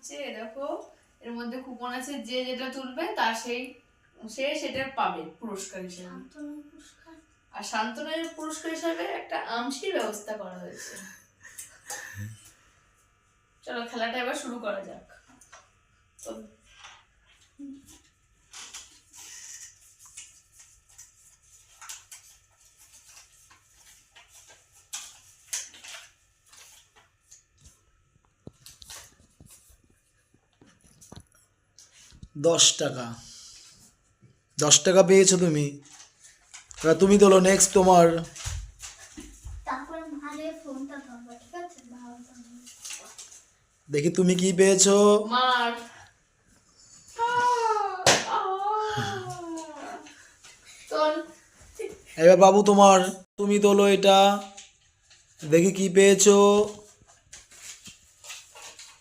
হচ্ছে দেখো এর মধ্যে কুপন আছে যে যেটা তুলবে তার সেই সে সেটা পাবে পুরস্কার হিসেবে। আর শান্তনের পুরস্কার হিসাবে একটা আমসির ব্যবস্থা করা হয়েছে। চলো খেলাটা এবার শুরু করা যাক। দশ টাকা। দশ টাকা পেয়েছ তুমি। এবার তুমি তোলো নেক্সট তোমার তারপরে মারে ফোনটা ধরবো ঠিক আছে? ভালো ধরবো। দেখি তুমি কি পেয়েছ। এবার বাবু তোমার তুমি তোলো এটা দেখি কি পেয়েছ।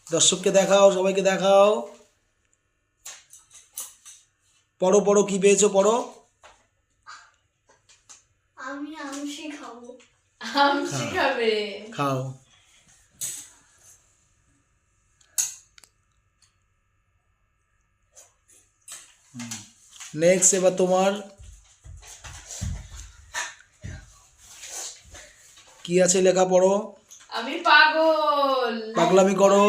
দর্শককে দেখাও সবাইকে দেখাও। পড়ো পড়ো কি পেয়েছ পড়ো? আমি আমসি খাব। আমসি খাবে। খাও। নেক্সট এবার তোমার কি আছে লেখা পড়ো? আমি পাগল। পাগলামি করো।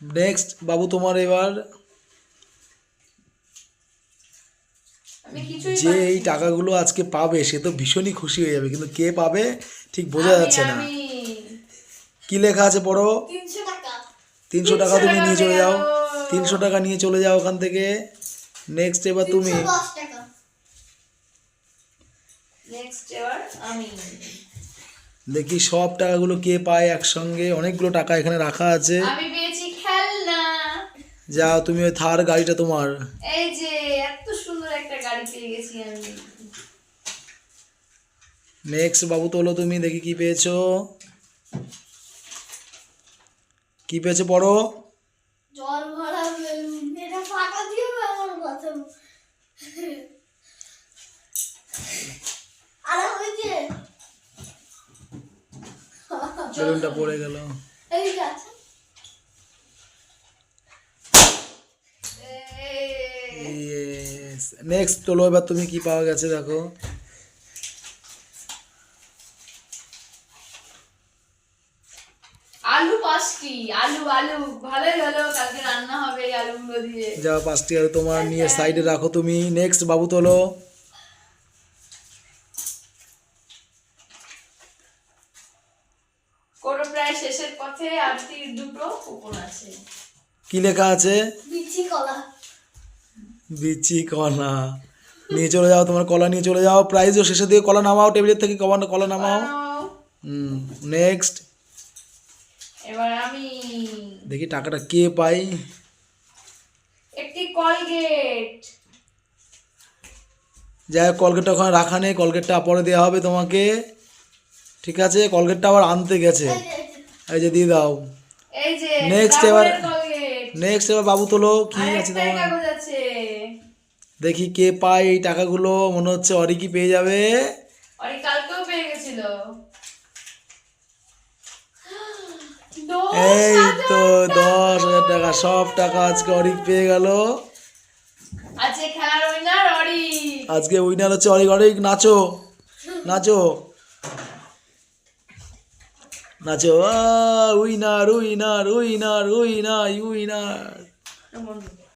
নেক্সট বাবু তোমার এবার যে এই টাকাগুলো আজকে পাবে সে তো ভীষণই খুশি হয়ে যাবে কিন্তু কে পাবে ঠিক বোঝা যাচ্ছে না। কি লেখা আছে পড়ো? তিনশো টাকা। তুমি নিয়ে চলে যাও। তিনশো টাকা নিয়ে চলে যাও ওখান থেকে। নেক্সট এবার তুমি। দেখি সব টাকাগুলো কে পায় একসঙ্গে। অনেকগুলো টাকা এখানে রাখা আছে। আমি যাও তুমি ওই থার গাড়িটা তোমার। এই যে এত সুন্দর একটা গাড়ি পেয়ে গেছি আমি। নেক্সট বাবু তোলো তুমি দেখি কি পেয়েছ। কি পেয়েছ পড়ো। জল ভরা বেলুন। এটা ফাটা দিয়ে আমার কথা। আরে ওই যে। বেলুনটা পড়ে গেল এই যে আছে নেক্সট তোলো এবার তুমি কি পাওয়া গেছে দেখো। আলু পাঁচটি আলু আলু ভালোই হলো কালকে রান্না হবে এই আলুগুলো দিয়ে। যাও পাঁচটি আর তোমার নিয়ে সাইডে রাখো তুমি। নেক্সট বাবু তোলো। কোনো প্রায় শেষের পথে আর দুটো কুপন আছে। কি লেখা আছে? বিচি কলা। বিচি কলা। নিয়ে চলে যাও তোমার কলা নিয়ে চলে যাও। প্রাইজও শেষে দিয়ে কলা নামাও টেবিলের থেকে কলা কলা নামাও। হুম নেক্সট এবার আমি দেখি টাকাটা কে পাই একটি কলগেট যাই হোক কলগেটটা ওখানে রাখা নেই কলগেটটা পরে দেওয়া হবে তোমাকে। ঠিক আছে কলগেটটা আবার আনতে গেছে। এই যে, দিয়ে দাও। এই যে Next এবার- নেক্সট এবার বাবু তোলো কি আছে তোমার? দেখি কে পায় এই টাকাগুলো মনে হচ্ছে অরি কি পেয়ে যাবে। কালকেও পেয়ে গেছিল। এই তো দশ হাজার টাকা সব টাকা আজকে অরিক পেয়ে গেল। আজকে উইনার আজকে উইনার হচ্ছে অরিক। অরিক নাচো নাচো। নাচো winner winner winner winner winner.